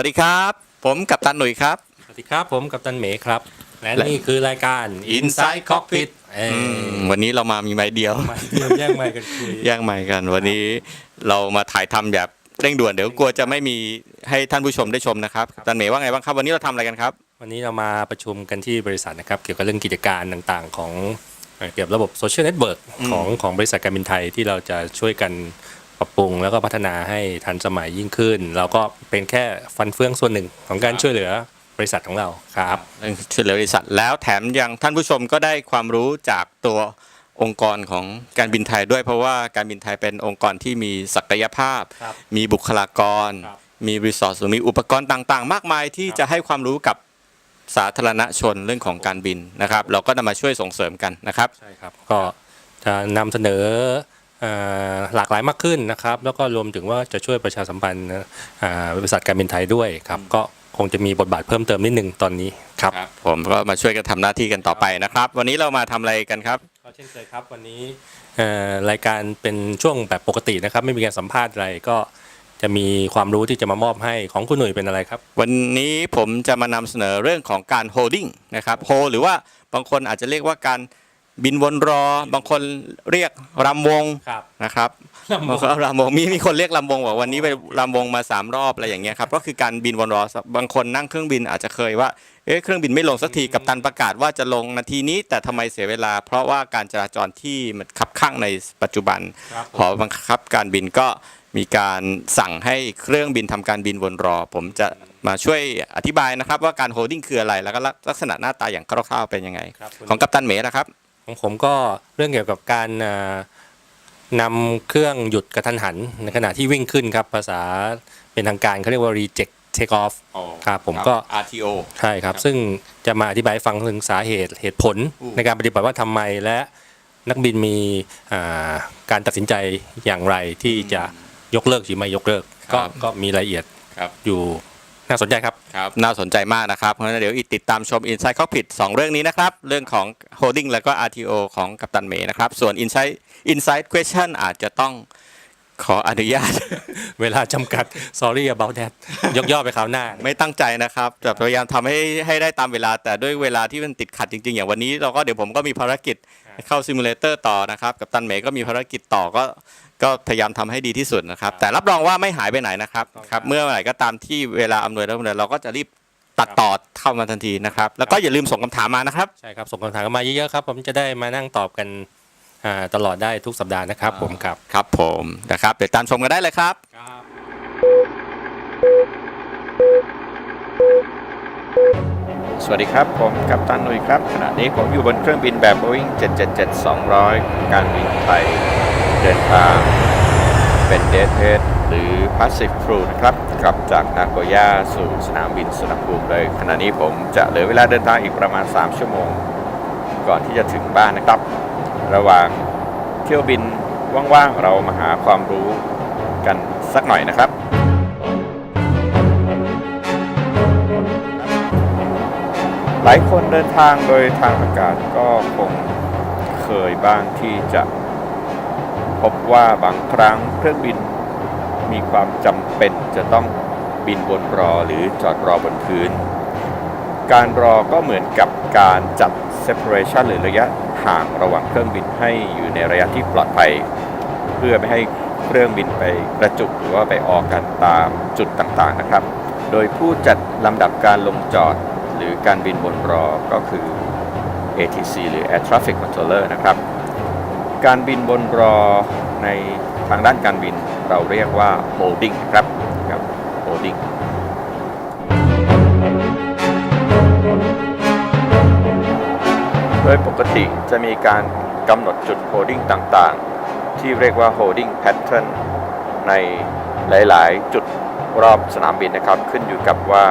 สวัสดีครับ ผมกัปตันหนุ่ยครับ สวัสดีครับผมกัปตันเหมครับ และและ นี่คือรายการ Inside Cockpit เอ้ยอืมวันนี้เรามามีไม้เดียว มาเยี่ยมแย่งไมค์กันคุยแย่งไม้กัน วันนี้เรามาถ่ายทำแบบเร่งด่วนเดี๋ยวกลัวจะไม่มีให้ท่านผู้ชมได้ชมนะครับกัปตันเหมย์ว่าไงบ้างครับ วันนี้เราทำอะไรกันครับ วันนี้เรามาประชุมกันที่บริษัทนะครับ เกี่ยวกับเรื่องกิจการต่างๆ ของเอ่อเกี่ยวกับระบบโซเชียลเน็ตเวิร์กอืมของของบริษัทการบินไทยที่เราจะช่วยกัน ปรับปรุงแล้วก็พัฒนาให้ทันสมัยยิ่งขึ้น เราก็เป็นแค่ฟันเฟืองส่วนหนึ่งของการช่วยเหลือบริษัทของเราครับเรื่องช่วยเหลือบริษัทแล้วแถมยังท่านผู้ชมก็ได้ความรู้จากตัวองค์กรของการบินไทยด้วยเพราะว่าการบินไทยเป็นองค์กรที่มีศักยภาพครับมีบุคลากรครับมีรีสอร์ทหรือมีอุปกรณ์ต่างๆ มากมายที่ครับจะให้ความรู้กับสาธารณชนเรื่องของการบินนะครับ เราก็นำมาช่วยส่งเสริมกันนะครับใช่ครับก็จะนำเสนอเอ่อ หลากหลายมากขึ้นนะครับ แล้วก็รวมถึงว่าจะช่วยประชาสัมพันธ์อ่าบริษัทการบินไทยด้วยครับก็คงจะมีบทบาทเพิ่มเติมนิดนึงตอนนี้ครับผมก็มาช่วยกันทำหน้าที่กันต่อไปนะครับ วันนี้เรามาทำอะไรกันครับก็เช่นเคยครับ วันนี้เอ่อรายการเป็นช่วงแบบปกตินะครับ ไม่มีการสัมภาษณ์อะไรก็จะมีความรู้ที่จะมามอบให้ของคุณหนุ่ยเป็นอะไรครับ วันนี้ผมจะมานำเสนอเรื่องของการ holding นะครับ hold หรือว่าบางคนอาจจะเรียกว่าการ บินวนรอ บางคนเรียกรำวงครับนะครับรำวงบางคนรำวงมีมีคนเรียกรำวงบอกวันนี้ไปรำวงมาสามรอบอะไรอย่างเงี้ยครับก็คือการบินวนรอบางคนนั่งเครื่องบินอาจจะเคยว่าเอ๊ะเครื่องบินไม่ลงสักทีกับตันประกาศว่าจะลงนาทีนี้ แต่ทำไมเสียเวลา เพราะว่าการจราจรที่มันคับข้างในปัจจุบันครับหอบังคับการบินก็มีการสั่งให้เครื่องบินทำการบินวนรอ ผมจะมาช่วยอธิบายนะครับ ว่าการโฮลดิ้งคืออะไรแล้วก็ลักษณะหน้าตาอย่างคร่าวๆเป็นยังไงครับของกัปตันเมย์นะครับ ของผมก็เรื่องเกี่ยวกับการเอ่อนำเครื่องหยุดกระทันหัน ในขณะที่วิ่งขึ้นครับ ภาษาเป็นทางการเขาเรียกว่า reject take off ครับผมก็ RTO ใช่ครับครับซึ่งจะมาอธิบายให้ฟังถึงสาเหตุเหตุผลอืมในการปฏิบัติว่าทำไมและนักบินมีอ่าการตัดสินใจอย่างไรที่จะยกเลิกหรือไม่ยกเลิก ก็ก็มีรายละเอียดครับอยู่ น่าสนใจครับ ครับ น่าสนใจมากนะครับ เพราะฉะนั้นเดี๋ยวอีกติดตามชม Inside Cockpit 2 เรื่องนี้นะครับ เรื่องของ Holding แล้วก็ RTO ของกัปตันเมย์นะครับ ส่วน Inside Inside Question อาจจะต้องขออนุญาต เวลาจำกัด sorry about that ยกย่อไปคราวหน้า ไม่ตั้งใจนะครับแต่พยายามทำให้ให้ได้ตามเวลา แต่ด้วยเวลาที่มันติดขัดจริง ๆ อย่างวันนี้เราก็เดี๋ยวผมก็มีภารกิจเข้าซิมูเลเตอร์ต่อนะครับ กับตันเมย์ก็มีภารกิจต่อก็ ก็พยายามทำให้ดีที่สุดนะครับ แต่รับรองว่าไม่หายไปไหนนะครับครับครับเมื่อไหร่ก็ตามที่เวลาอำนวยแล้วเราก็จะรีบตัดต่อเข้ามาทันทีนะครับ แล้วก็อย่าลืมส่งคำถามมานะครับใช่ครับส่งคำถามเข้ามาเยอะๆครับ ผมจะได้มานั่งตอบกันอ่าตลอดได้ทุกสัปดาห์นะครับ ผมครับครับผมนะครับเดี๋ยวตามชมกันได้เลยครับสวัสดีครับ ผมกัปตันนุยครับ ขณะนี้ผมอยู่บนเครื่องบินแบบ Boeing 777-200 การบินไทย เดินทางเป็นเดทเ a ดหรือ Passive Crew นะครับ กลับจากนาโกย่าสู่สนามบินสุนภูมิเลยขณะนี้ผมจะเหลือเวลาเดินทางอีกประมาณ 3 ชั่วโมง ก่อนที่จะถึงบ้านนะครับ ระหว่างเที่ยวบินว่างๆเรามาหาความรู้กันสักหน่อยนะครับหลายคนเดินทางโดยทางอากาศก็คงเคยบ้างที่จะ พบว่าบางครั้งเครื่องบินมีความจำเป็นจะต้องบินบนรอหรือจอดรอบนพื้น การรอก็เหมือนกับการจัด separation หรือระยะห่างระหว่างเครื่องบินให้อยู่ในระยะที่ปลอดภัย เพื่อไม่ให้เครื่องบินไปกระจุกหรือว่าไปออกกันตามจุดต่างๆนะครับ โดยผู้จัดลำดับการลงจอดหรือการบินบนรอก็คือ ATC หรือ Air Traffic Controller นะครับ การบินบนรอในทางด้านการบินเราเรียกว่า holding นะครับครับ holding โดยปกติจะมีการกำหนดจุด holding ต่างๆ ที่เรียกว่า holding pattern ในหลายๆ จุดรอบสนามบินนะครับ ขึ้นอยู่กับว่า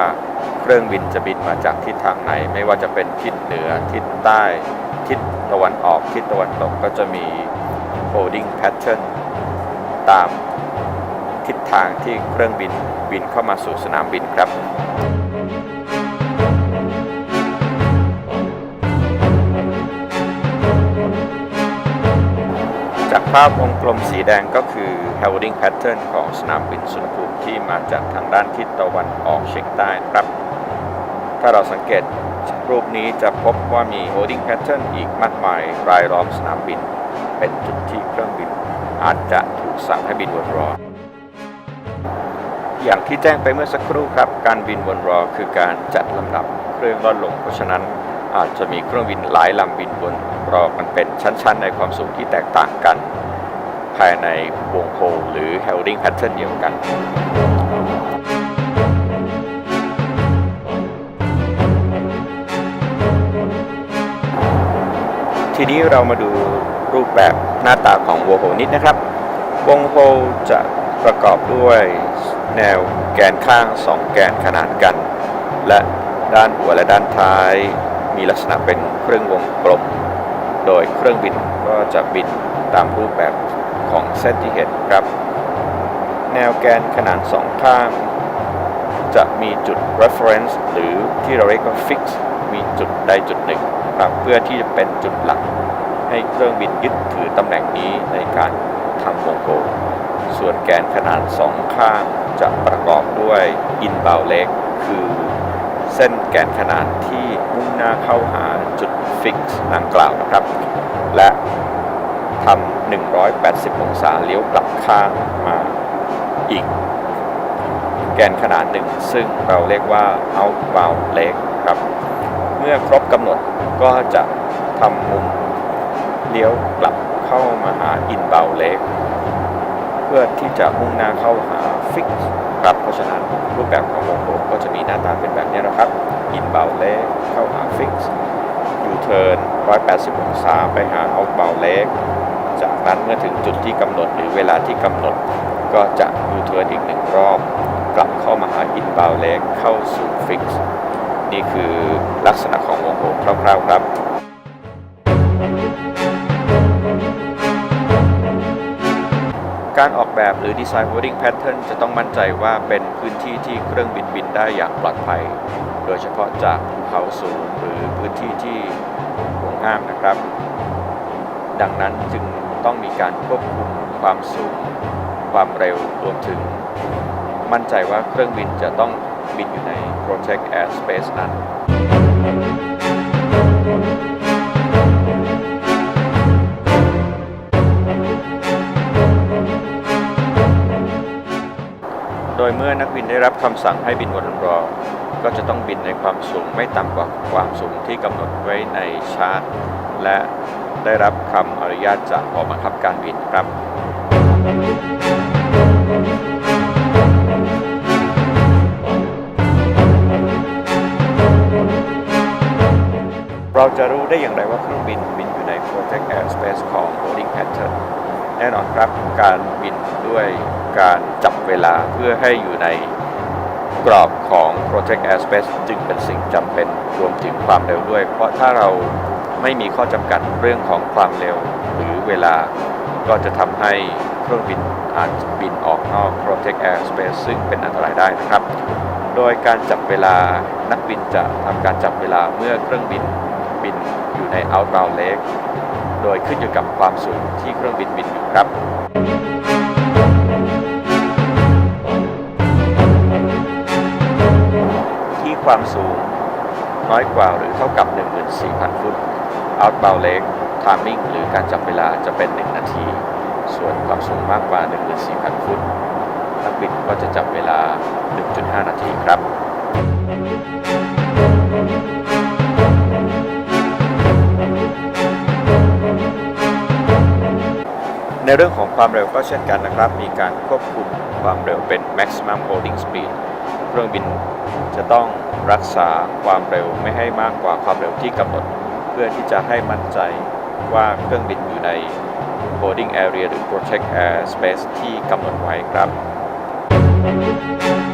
เครื่องบินจะบินมาจากทิศทางไหน ไม่ว่าจะเป็นทิศเหนือทิศใต้ทิศ ตะวันออกทิศตะวันตกก็จะมี holding pattern ตามทิศทางที่เครื่องบินบินเข้ามาสู่สนามบินครับจากภาพวงกลมสีแดงก็คือ holding pattern ของสนามบินสุวรรณภูมิที่มาจากทางด้านทิศตะวันออกเฉียงใต้ครับ ถ้าเราสังเกตรูปนี้จะพบว่ามี holding pattern อีกมากมายรายล้อมสนามบิน เป็นจุดที่เครื่องบิน อาจจะถูกสั่งให้บินวนรอ อย่างที่แจ้งไปเมื่อสักครู่ครับ การบินวนรอคือการจัดลำดับเครื่องล่อนลง เพราะฉะนั้นอาจจะมีเครื่องบินหลายลำบินวนรอกันเป็นชั้น ๆ ในความสูงที่แตกต่างกัน ภายในวงโคหรือ holding pattern เดียวกัน ทีนี้เรามาดูรูปแบบหน้าตาของวงโฮนิดนะครับ วงโฮจะประกอบด้วยแนวแกนข้าง 2 แกนขนานกัน และด้านหัวและด้านท้าย มีลักษณะเป็นเครื่องวงกลม โดยเครื่องบินก็จะบินตามรูปแบบของเส้นที่เห็นครับ แนวแกนขนานสองข้าง จะมีจุด reference หรือที่เราเรียกว่า fix มีจุดใดจุดหนึ่ง ครับเพื่อที่จะเป็นจุดหลักให้เครื่องบินยึดถือตำแหน่งนี้ในการทำวงโคส่วนแกนขนาดสองข้างจะประกอบด้วย inbound leg คือเส้นแกนขนาดที่มุ่งหน้าเข้าหาจุด fix ดังกล่าวนะครับ และทำ 180 องศาเลี้ยวกลับข้างมาอีก แกนขนาดหนึ่งซึ่งเราเรียกว่า outbound leg ครับ เมื่อครบกำหนดก็จะทำมุมเลี้ยวกลับเข้ามาหา inbound leg เพื่อที่จะมุ่งหน้าเข้าหา fix ครับเพราะฉะนั้นรูปแบบของวงกลมก็จะมีหน้าตาเป็นแบบนี้นะครับ inbound leg เข้าหา fix U-turn 180 องศาไปหา outbound leg จากนั้นเมื่อถึงจุดที่กำหนดหรือเวลาที่กำหนดก็จะ U-turn อีกหนึ่งรอบ กลับเข้ามาหา inbound leg เข้าสู่ fix นี่คือลักษณะของวงโหคร่าวๆครับการออกแบบหรือดีไซน์ holding pattern จะต้องมั่นใจว่าเป็นพื้นที่ที่เครื่องบินบินได้อย่างปลอดภัย โดยเฉพาะจากภูเขาสูงหรือพื้นที่ที่ห่วงห้ามนะครับ ดังนั้นจึงต้องมีการควบคุมความสูง ความเร็วรวมถึง มั่นใจว่าเครื่องบินจะต้องบินอยู่ใน protect airspace นั้นโดยเมื่อนักบินได้รับคำสั่งให้บินวนรอ ก็จะต้องบินในความสูงไม่ต่ำกว่าความสูงที่กำหนดไว้ในชาร์ตและได้รับคำอนุญาตจากหอบังคับการบินครับ เราจะรู้ได้อย่างไรว่าเครื่องบินบินอยู่ใน protect airspace ของ holding pattern แน่นอนครับการบินด้วยการจับเวลาเพื่อให้อยู่ในกรอบของ protect airspace จึงเป็นสิ่งจำเป็นรวมถึงความเร็วด้วย เพราะถ้าเราไม่มีข้อจำกัดเรื่องของความเร็วหรือเวลา ก็จะทำให้เครื่องบินอาจบินออกนอก protect airspace ซึ่งเป็นอันตรายได้นะครับ โดยการจับเวลานักบินจะทำการจับเวลาเมื่อเครื่องบิน บินอยู่ใน outbound leg โดยขึ้นอยู่กับความสูงที่เครื่องบินบินอยู่ครับที่ความสูงน้อยกว่าหรือเท่ากับ 14,000 ฟุต outbound leg timing หรือการจับเวลาจะเป็น 1 นาที ส่วนความสูงมากกว่า 14,000 ฟุตนักบินก็จะจับเวลา 1.5 นาทีครับ ในเรื่องของความเร็วก็เช่นกันนะครับ มีการควบคุมความเร็วเป็น maximum holding speed เครื่องบินจะต้องรักษาความเร็วไม่ให้มากกว่าความเร็วที่กำหนด เพื่อที่จะให้มั่นใจว่าเครื่องบินอยู่ใน holding area หรือ protect air space ที่กำหนดไว้ครับปก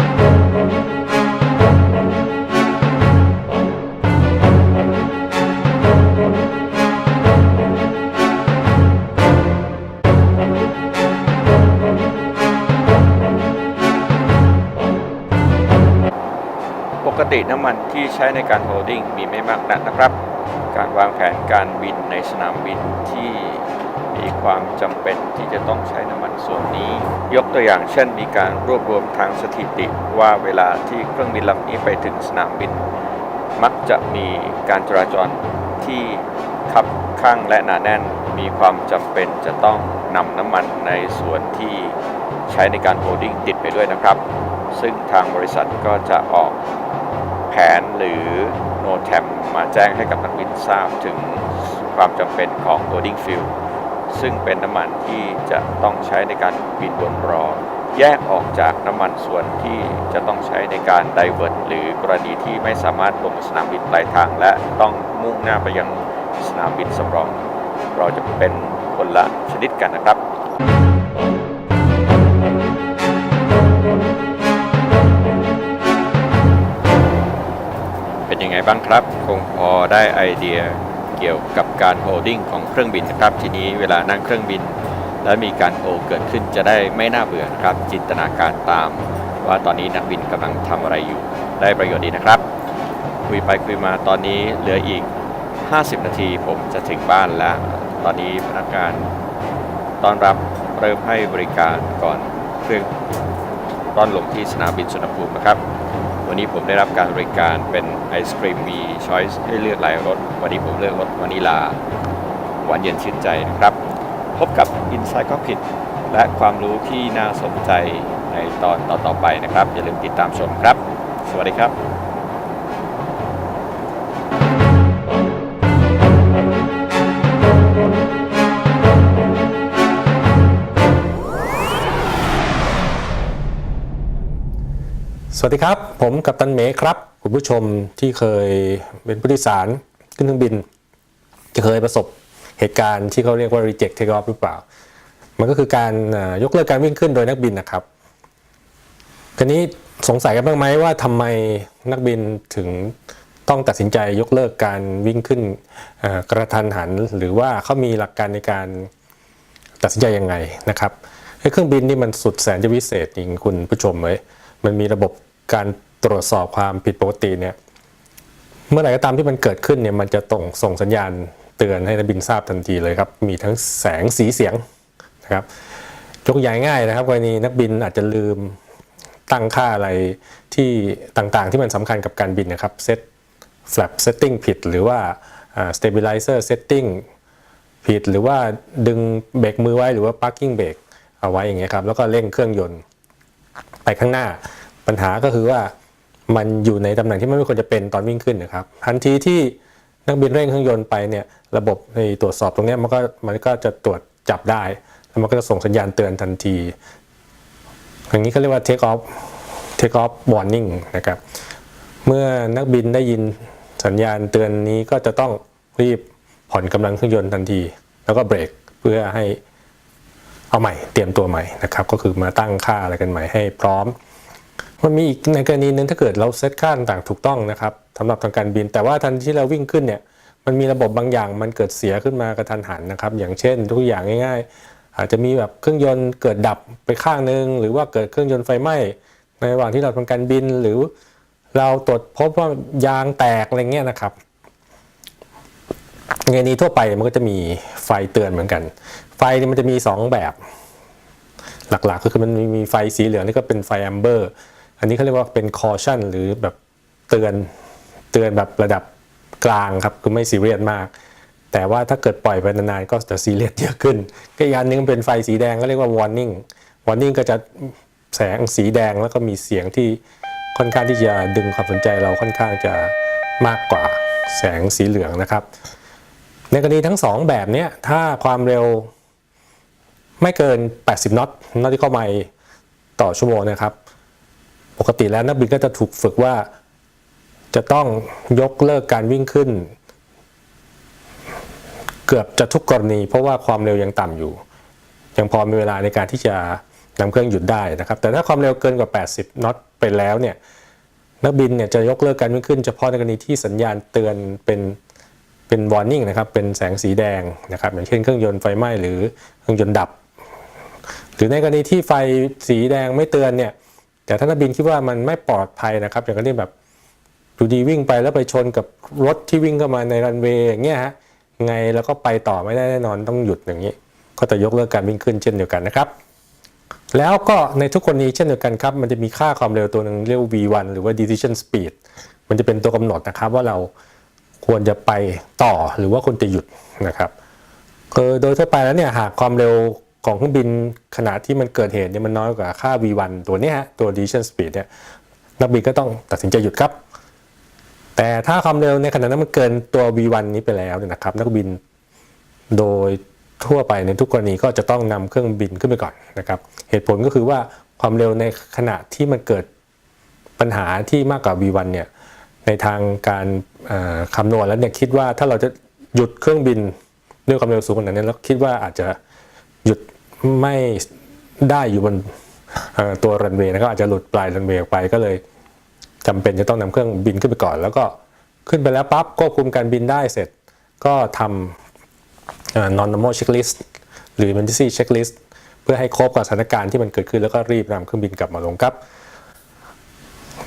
ติน้ำมันที่ใช้ในการโฮลดิ้งมีไม่มากนักนะครับ การวางแผนการบินในสนามบินที่มีความจำเป็นที่จะต้องใช้น้ำมันส่วนนี้ ยกตัวอย่างเช่น มีการรวบรวมทางสถิติว่าเวลาที่เครื่องบินลำนี้ไปถึงสนามบิน มักจะมีการจราจรที่คับข้างและหนาแน่นมีความจำเป็นจะต้องนำน้ำมันในส่วนที่ใช้ในการโฮลดิ้งติดไปด้วยนะครับ ซึ่งทางบริษัทก็จะออก ผนหรือโนแทมมาแจ้งให้กับนักบินทราบถึงความจำเป็นของ loading fuel ซึ่งเป็นน้ำมันที่จะต้องใช้ในการบินบนรอ แยกออกจากน้ำมันส่วนที่จะต้องใช้ในการไดเวิร์ตหรือกรณีที่ไม่สามารถลงสนามบินปลายทาง และต้องมุ่งหน้าไปยังสนามบินสำรอง เราจะเป็นคนละชนิดกันนะครับ ไงบ้างครับ คงพอได้ไอเดียเกี่ยวกับการโฮลดิ้งของเครื่องบินนะครับ ทีนี้เวลานั่งเครื่องบิน แล้วมีการโฮเกิดขึ้นจะได้ไม่น่าเบื่อนะครับ จินตนาการตาม ว่าตอนนี้นักบินกำลังทำอะไรอยู่ ได้ประโยชน์ดีนะครับ คุยไปคุยมาตอนนี้เหลืออีก 50 นาทีผมจะถึงบ้านแล้ว ตอนนี้พนักงานต้อนรับเริ่มให้บริการก่อนเครื่องต้อนลงที่สนามบินสุวรรณภูมินะครับ วันนี้ผมได้รับการบริการเป็นไอศครีมมีช้อยส์ให้เลือกหลายรส วันนี้ผมเลือกรสวานิลา หวานเย็นชื่นใจนะครับ พบกับ Inside Cockpit และความรู้ที่น่าสนใจในตอนต่อๆไปนะครับ อย่าลืมติดตามชมครับ สวัสดีครับ วัสดีครับ ผมกัปตันเมครับ คุณผู้ชมที่เคยเป็นผู้โดยสารขึ้นเครื่องบิน จะเคยประสบเหตุการณ์ที่เขาเรียกว่า reject take off หรือเปล่า มันก็คือการยกเลิกการวิ่งขึ้นโดยนักบินนะครับทีนี้สงสัยกันบ้างไหมว่าทำไมนักบินถึงต้องตัดสินใจยกเลิกการวิ่งขึ้นกระทันหัน หรือว่าเขามีหลักการในการตัดสินใจยังไงนะครับเครื่องบินนี่มันสุดแสนจะวิเศษจริงคุณผู้ชมเลยมันมีระบบ การตรวจสอบความผิดปกติเนี่ยเมื่อไหร่ก็ตามที่มันเกิดขึ้นเนี่ยมันจะส่งส่งสัญญาณเตือนให้นักบินทราบทันทีเลยครับ มีทั้งแสงสีเสียงนะครับยกอย่างง่ายนะครับกรณีนักบินอาจจะลืมตั้งค่าอะไรที่ต่างๆ ที่มันสำคัญกับการบินนะครับเซต flap setting ผิดหรือว่าอ่า stabilizer setting ผิดหรือว่าดึงเบรกมือไว้หรือว่า parking brake เอาไว้อย่างเงี้ยครับแล้วก็เร่งเครื่องยนต์ไปข้างหน้า ปัญหาก็คือว่ามันอยู่ในตำแหน่งที่ไม่ควรจะเป็นตอนวิ่งขึ้นนะครับทันทีที่นักบินเร่งเครื่องยนต์ไปเนี่ยระบบในตรวจสอบตรงนี้มันก็มันก็จะตรวจจับได้ แล้วมันก็จะส่งสัญญาณเตือนทันที อย่างนี้เขาเรียกว่า take off take off warning นะครับเมื่อนักบินได้ยินสัญญาณเตือนนี้ก็จะต้องรีบผ่อนกำลังเครื่องยนต์ทันที แล้วก็เบรกเพื่อให้เอาใหม่เตรียมตัวใหม่นะครับ ก็คือมาตั้งค่าอะไรกันใหม่ให้พร้อม มันมีอีกในกรณีหนึงถ้าเกิดเราเซตค่าต่างๆถูกต้องนะครับสำหรับทางการบิน แต่ว่าทันที่เราวิ่งขึ้นเนี่ยมันมีระบบบางอย่างมันเกิดเสียขึ้นมากระทันหันนะครับ อย่างเช่นทุกอย่างง่าย ๆ อาจจะมีแบบเครื่องยนต์เกิดดับไปข้างนึง หรือว่าเกิดเครื่องยนต์ไฟไหม้ในระหว่างที่เราทำการบินหรือเราตรวจพบว่ายางแตกอะไรเงี้ยนะครับในกรณีทั่วไปมันก็จะมีไฟเตือนเหมือนกัน ไฟมันจะมี 2 แบบ หลักๆก็คือมันมีไฟสีเหลืองนี่ก็เป็นไฟแอมเบอร์ อันนี้เขาเรียกว่าเป็นคอชั่นหรือแบบเตือนเตือนแบบระดับกลางครับคือไม่ซีเรียสมาก แต่ว่าถ้าเกิดปล่อยไปนานๆก็จะซีเรียสเยอะขึ้นก็อีกอันนึงเป็นไฟสีแดงก็เรียกว่า warning warning ก็จะแสงสีแดงแล้วก็มีเสียงที่ค่อนข้างที่จะดึงความสนใจเราค่อนข้างจะมากกว่าแสงสีเหลืองนะครับ ในกรณีทั้งสองแบบนี้ถ้าความเร็วไม่เกิน 80 น็อตนอติคอไมล์ต่อชั่วโมงนะครับ ปกติแล้วนักบินก็จะถูกฝึกว่า จะต้องยกเลิกการวิ่งขึ้น เกือบจะทุกกรณี เพราะว่าความเร็วยังต่ำอยู่ ยังพอมีเวลาในการที่จะนำเครื่องหยุดได้นะครับ แต่ถ้าความเร็วเกินกว่า 80น็อตไปแล้วเนี่ยนักบินเนี่ยจะยกเลิกการวิ่งขึ้น เฉพาะในกรณีที่สัญญาณเตือนเป็นเป็น warning นะครับ เป็นแสงสีแดงนะครับ อย่างเช่นเครื่องยนต์ไฟไหม้หรือเครื่องยนต์ดับ หรือในกรณีที่ไฟสีแดงไม่เตือนเนี่ย แต่ถ้านักบินคิดว่ามันไม่ปลอดภัยนะครับอย่างกรณีแบบดูดีวิ่งไปแล้วไปชนกับรถที่วิ่งเข้ามาในรันเวย์อย่างเงี้ยฮะไงแล้วก็ไปต่อไม่ได้แน่นอนต้องหยุดอย่างนี้ ก็จะยกเลิกการวิ่งขึ้นเช่นเดียวกันนะครับ แล้วก็ในทุกคนนี้เช่นเดียวกันครับ มันจะมีค่าความเร็วตัวหนึ่งเรียกว่า v1 หรือว่า decision speed มันจะเป็นตัวกำหนดนะครับว่าเราควรจะไปต่อหรือว่าควรจะหยุดนะครับโดยทั่วไปแล้วเนี่ยหากความเร็ว ของเครื่องบินขณะที่มันเกิดเหตุเนี่ยมันน้อยกว่าค่า v1 ตัวนี้ฮะตัว decision speed เนี่ยนักบินก็ต้องตัดสินใจหยุดครับ แต่ถ้าความเร็วในขณะนั้นมันเกินตัว v1 นี้ไปแล้วเนี่ยนะครับ นักบินโดยทั่วไปในทุกกรณีก็จะต้องนำเครื่องบินขึ้นไปก่อนนะครับ เหตุผลก็คือว่าความเร็วในขณะที่มันเกิดปัญหาที่มากกว่า v1 เนี่ยในทางการคำนวณแล้วเนี่ยคิดว่าถ้าเราจะหยุดเครื่องบินด้วยความเร็วสูงขนาดนี้แล้วคิดว่าอาจจะหยุด ไม่ได้อยู่บนตัวรันเวย์นะครับอาจจะหลุดปลายรันเวย์ออกไปก็เลยจำเป็นจะต้องนำเครื่องบินขึ้นไปก่อน แล้วก็ขึ้นไปแล้วปั๊บควบคุมการบินได้เสร็จ ก็ทำ non normal checklist หรือ emergency checklist เพื่อให้ครบกับสถานการณ์ที่มันเกิดขึ้นแล้วก็รีบนำเครื่องบินกลับมาลงครับ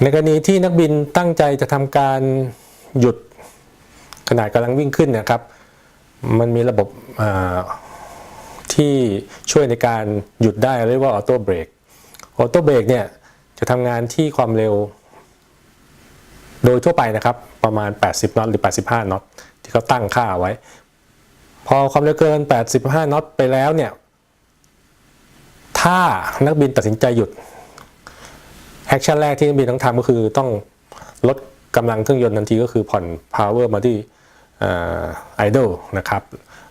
ในกรณีที่นักบินตั้งใจจะทำการหยุดขณะกำลังวิ่งขึ้นนะครับ มันมีระบบ ที่ช่วยในการหยุดได้เรียกว่าออโต้เบรกออโต้เบรกเนี่ยจะทำงานที่ความเร็ว โดยทั่วไปนะครับประมาณ 80น็อตหรือ 85น็อตที่เขาตั้งค่าไว้ พอความเร็วเกิน 85น็อตไปแล้วเนี่ยถ้านักบินตัดสินใจหยุดแอคชั่นแรกที่นักบินต้องทำก็คือต้องลดกำลังเครื่องยนต์ทันทีก็คือผ่อน power มาที่ไอดอลนะครับ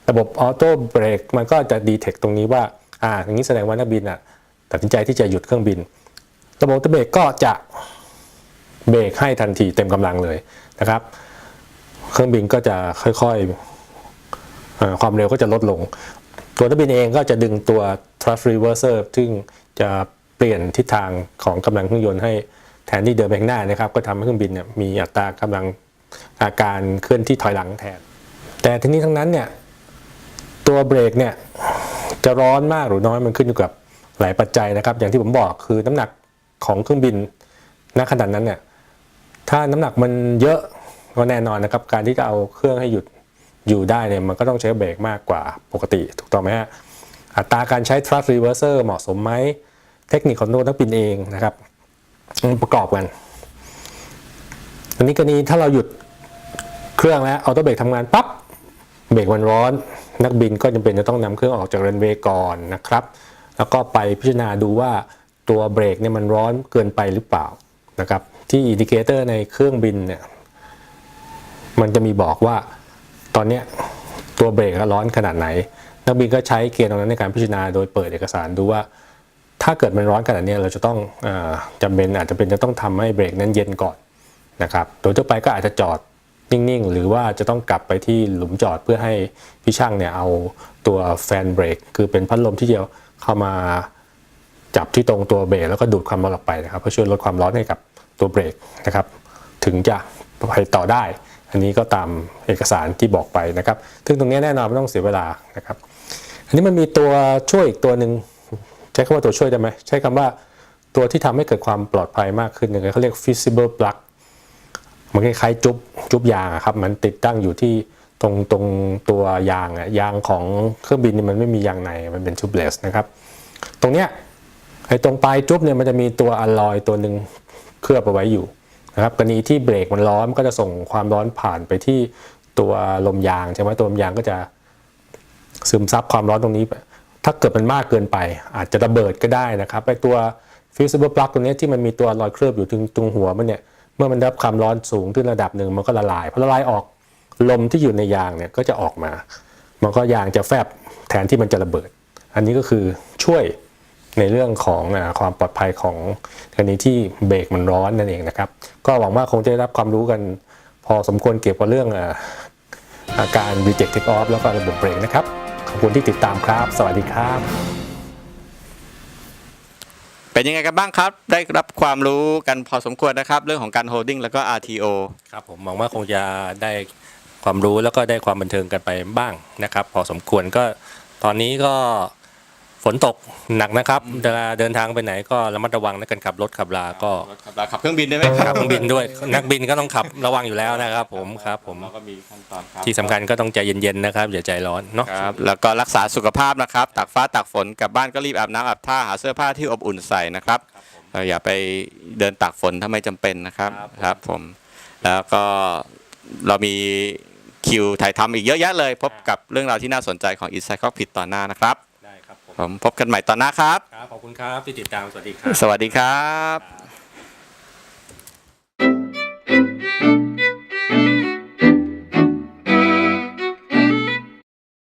ระบบออโต้เบรกมันก็จะดีเทคตรงนี้ว่าอ่าอย่างนี้แสดงว่านักบินอะตัดสินใจที่จะหยุดเครื่องบิน ระบบออโต้เบรกก็จะเบรกให้ทันทีเต็มกำลังเลยนะครับ เครื่องบินก็จะค่อยๆความเร็วก็จะลดลง ตัวนักบินเองก็จะดึงตัว thrust reverser ซึ่งจะเปลี่ยนทิศทางของกำลังเครื่องยนต์ให้แทนที่เดินไปข้างหน้านะครับ ก็ทำให้เครื่องบินเนี่ยมีอัตรากำลังอาการเคลื่อนที่ถอยหลังแทน แต่ทั้งนี้ทั้งนั้นเนี่ย ตัวเบรกเนี่ยจะร้อนมากหรือน้อยมันขึ้นอยู่กับหลายปัจจัยนะครับ อย่างที่ผมบอกคือน้ำหนักของเครื่องบินณขนาดนั้นเนี่ยถ้าน้ำหนักมันเยอะก็แน่นอนนะครับ การที่จะเอาเครื่องให้หยุดอยู่ได้เนี่ยมันก็ต้องใช้เบรกมากกว่าปกติถูกต้องไหมฮะอัตราการใช้ thrust reverser เหมาะสมไหมเทคนิคของตัวนักบินเองนะครับประกอบกันอันนี้กรณีถ้าเราหยุดเครื่องแล้วเอาตัวเบรกทำงานปั๊บเบรกมันร้อน นักบินก็จำเป็นจะต้องนำเครื่องออกจากรันเวย์ก่อนนะครับ แล้วก็ไปพิจารณาดูว่าตัวเบรกเนี่ยมันร้อนเกินไปหรือเปล่านะครับ ที่อินดิเคเตอร์ในเครื่องบินเนี่ยมันจะมีบอกว่าตอนเนี้ยตัวเบรกร้อนขนาดไหน นักบินก็ใช้เกณฑ์ตรงนั้นในการพิจารณาโดยเปิดเอกสารดูว่า ถ้าเกิดมันร้อนขนาดเนี้ยเราจะต้องอจำเป็นอาจจะเป็นจะต้องทำให้เบรกนั้นเย็นก่อนนะครับ โดยทั่วไปก็อาจจะจอด นิ่งๆ หรือว่าจะต้องกลับไปที่หลุมจอดเพื่อให้พี่ช่างเนี่ยเอาตัวแฟนเบรกคือเป็นพัดลมที่จะเข้ามาจับที่ตรงตัวเบรกแล้วก็ดูดความร้อนออกไปนะครับเพื่อช่วยลดความร้อนให้กับตัวเบรกนะครับ ถึงจะไปต่อได้ อันนี้ก็ตามเอกสารที่บอกไปนะครับ ซึ่งตรงนี้แน่นอนไม่ต้องเสียเวลานะครับ อันนี้มันมีตัวช่วยอีกตัวหนึ่งใช้คำว่าตัวช่วยได้ไหมใช้คำว่าตัวที่ทำให้เกิดความปลอดภัยมากขึ้นหนึ่งเขาเรียก feasible plug มันคล้ายๆจุบจุบยางครับ มันติดตั้งอยู่ที่ตรงตรงตัวยางอะยางของเครื่องบินนี่มันไม่มียางในมันเป็น tubeless นะครับ ตรงเนี้ยไอ้ตรงปลายจุบเนี่ยมันจะมีตัวอะลอยตัวหนึ่งเคลือบเอาไว้อยู่นะครับกรณีที่เบรกมันร้อนมันก็จะส่งความร้อนผ่านไปที่ตัวลมยางใช่ไหมตัวลมยางก็จะซึมซับความร้อนตรงนี้ ถ้าเกิดมันมากเกินไป อาจจะระเบิดก็ได้นะครับไอ้ตัว fusible plug ตัวนี้ที่มันมีตัวลอยเคลือบอยู่ตรงตรงหัวมันเนี่ย เมื่อมันรับความร้อนสูงขึ้นระดับหนึ่งมันก็ละลายพอละลายออกลมที่อยู่ในยางเนี่ยก็จะออกมา มันก็ยางจะแฟบแทนที่มันจะระเบิด อันนี้ก็คือช่วยในเรื่องของความปลอดภัยของกรณีที่เบรกมันร้อนนั่นเองนะครับ ก็หวังว่าคงจะได้รับความรู้กันพอสมควรเกี่ยวกับเรื่องอาอาการ reject take off แล้วก็ระบบเบรกนะครับ ขอบคุณที่ติดตามครับ สวัสดีครับ เป็นยังไงกันบ้างครับ ได้รับความรู้กันพอสมควรนะครับ เรื่องของการโฮลดิ้งแล้วก็ RTO ครับผมหวังว่าคงจะได้ความรู้แล้วก็ได้ความบันเทิงกันไปบ้างนะครับ พอสมควรก็ตอนนี้ก็ ฝนตกหนักนะครับเวลาเดินทางไปไหนก็ระมัดระวังในการขับรถขับลาก็ขับขับเครื่องบินได้ไหมคขัรับบเครื่องบินด้วย นักบินก็ต้องขับระวังอยู่แล้วนะครับ ผมครับผมเราก็มีขั้นตอนครับที่สำคัญก็ต้องใจเย็นๆนะครับอย่าใจร้อนเนาะครับแล้วก็รักษาสุขภาพนะครับตากฟ้าตากฝนกลับบ้านก็รีบอาบน้ำอาบท่าหาเสื้อผ้าที่อบอุ่นใส่นะครับเอ่ออย่าไปเดินตากฝนถ้าไม่จำเป็นนะครับครับผมแล้วก็เรามีคิวถ่ายทำอีกเยอะแยะเลย พบกับเรื่องราวที่น่าสนใจของ i n s i d e Cockpit ตอนหน้านะครับได้ครับ ผมพบกันใหม่ตอนหน้าครับ ครับ ขอบคุณครับที่ติดตาม สวัสดีครับ สวัสดีครับ Thank you.